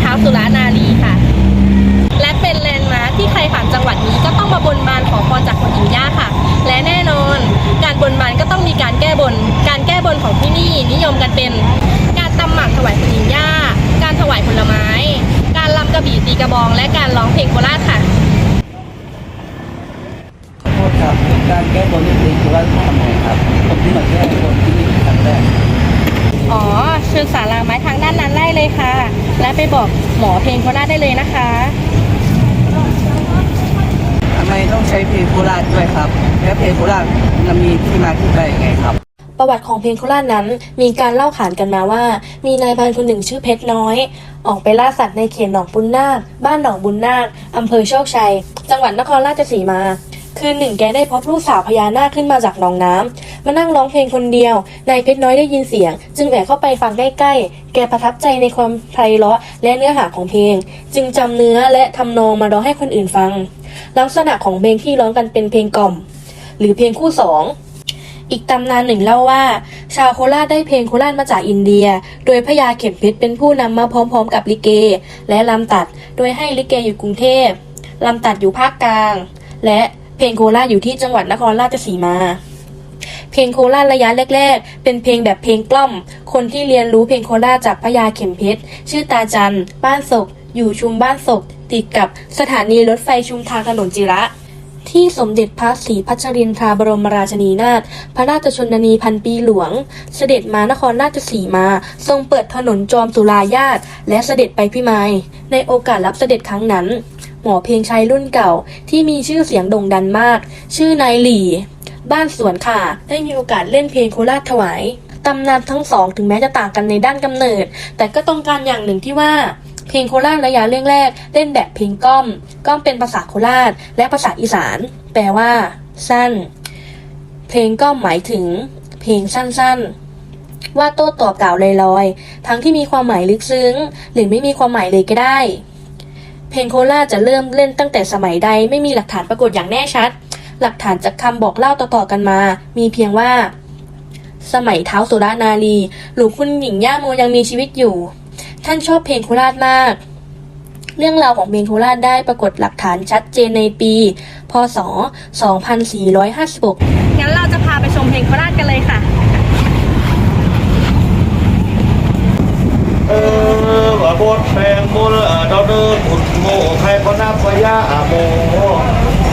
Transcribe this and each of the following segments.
เท้าสุรานารีค่ะ และเป็นแลนด์มาร์คที่ใครผ่านจังหวัดนี้ก็ต้องมาบนบานขอพรจากคนหญิงย่าค่ะ และแน่นอน การบนบานก็ต้องมีการแก้บน การแก้บนของที่นี่นิยมกันเป็น การตำหมากถวายคนหญิงย่า การถวายผลไม้ การรำกระบี่ตีกระบอง และการร้องเพลงโคราชค่ะขอโทษครับการแก้บนนี่คือคือว่าทำไงครับผมที่มาแก้บนที่นี่เป็นครั้งแรกอ๋อเชิญสาราไม้ทางะไปบอกหมอเพลงโคราชได้เลยนะคะทำไมต้องใช้เพลงโคราชด้วยครับ และเพลงโคราชมันมีที่มาที่ไปยังไงครับประวัติของเพลงโคราชนั้น มีการเล่าขานกันมาว่า มีนายพรานคนหนึ่งชื่อเพชรน้อย ออกไปล่าสัตว์ในเขตหนองบุญนาค บ้านหนองบุญนาคอำเภอโชคชัย จังหวัดนครราชสีมา คืนหนึ่งแกได้พบลูกสาวพญานาคขึ้นมาจากหนองน้ำ มานั่งร้องเพลงคนเดียวนายเพชรน้อยได้ยินเสียง จึงแอบเข้าไปฟังใกล้ๆ แกประทับใจในความไพเราะและเนื้อหาของเพลง จึงจำเนื้อและทำนองมาร้องให้คนอื่นฟัง ลักษณะของเพลงที่ร้องกันเป็นเพลงกล่อม หรือเพลงคู่สองอีกตำนานหนึ่งเล่าว่า ชาวโคราชได้เพลงโคราชมาจากอินเดีย โดยพญาเข็มเพชรเป็นผู้นำมาพร้อมๆ กับลิเก และลำตัด โดยให้ลิเกอยู่กรุงเทพลำตัดอยู่ภาคกลาง และเพลงโคราชอยู่ที่จังหวัดนครราชสีมา ลงโคราชระยะแรก ๆ เป็นเพลงแบบเพลงกล้อม คนที่เรียนรู้เพลงโคราชจากพญาเข็มเพชร ชื่อตาจัน บ้านศก อยู่ชุมบ้านศก ติดกับสถานีรถไฟชุมทางถนนจิระ ที่สมเด็จพระศรีพัชรินทราบรมราชินีนาถ พระราชชนนีพันปีหลวง เสด็จมานครราชสีมา ทรงเปิดถนนจอมสุรายาตและเสด็จไปพิมาย ในโอกาสรับเสด็จครั้งนั้น หมอเพลงชายรุ่นเก่าที่มีชื่อเสียงโด่งดังมาก ชื่อนายหลี่ บ้านสวนค่ะ ได้มีโอกาสเล่นเพลงโคราชถวายตำนานทั้งสองถึงแม้จะต่างกันในด้านกำเนิด แต่ก็ต้องการอย่างหนึ่งที่ว่าเพลงโคราชระยะเรื่องแรกเล่นแบบเพลงก้อม ก้อมเป็นภาษาโคราชและภาษาอีสาน แปลว่า สั้น เพลงก้อมหมายถึง เพลงสั้นๆ ว่าโต้ตอบกล่าวลอยๆทั้งที่มีความหมายลึกซึ้ง หรือไม่มีความหมายเลยก็ได้ เพลงโคราชจะเริ่มเล่นตั้งแต่สมัยใดไม่มีหลักฐานปรากฏอย่างแน่ชัด หลักฐานจากคำบอกเล่าต่อๆกันมา มีเพียงว่า สมัยเท้าวสุรนารีหลวงคุณหญิงย่าโมยังมีชีวิตอยู่ ท่านชอบเพลงโคราชมาก เรื่องราวของเพลงโคราชได้ปรากฏหลักฐานชัดเจนในปี พศ 2456 งั้นเราจะพาไปชมเพลงโคราชกันเลยค่ะเออว่าบทแปลงบุญดอกเดินบุญโมใครก็นับว่ายาโม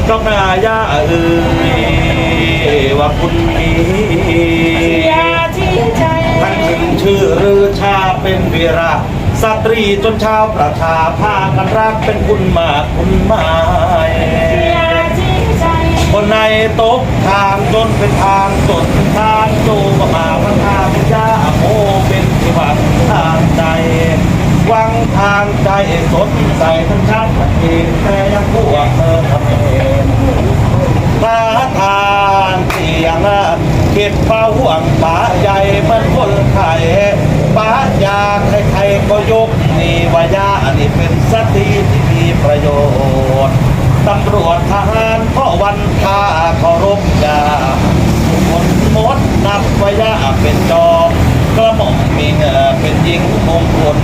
ดอกนายาเอ่ยว่าคุณนี้ท่านขึ้นชื่อหรือชาเป็นวีระสตรีจนชาวประชาพากันรักเป็นคุณมากคุณหมายคนในตกทางจนเป็นทางจนทางโจก็มาพังทางยาโมเป็นที่หวังทางใจวังทางใจสดใสทั้งชาติเองแต่ยังพวกเธอทำเอง พาทานเสียงเข็ดฟ้าห่วงป่าใหญ่เมือนคนไข่ป่ายาใครๆก็ยกนี่วายานี่เป็นสตรีที่มีประโยชน์ตำรวจทหารพ่อวันท่าเคารพยาทุกคนมดนับวายาเป็นจอมกระหม่อมมีเงอเป็นหญิงมงคล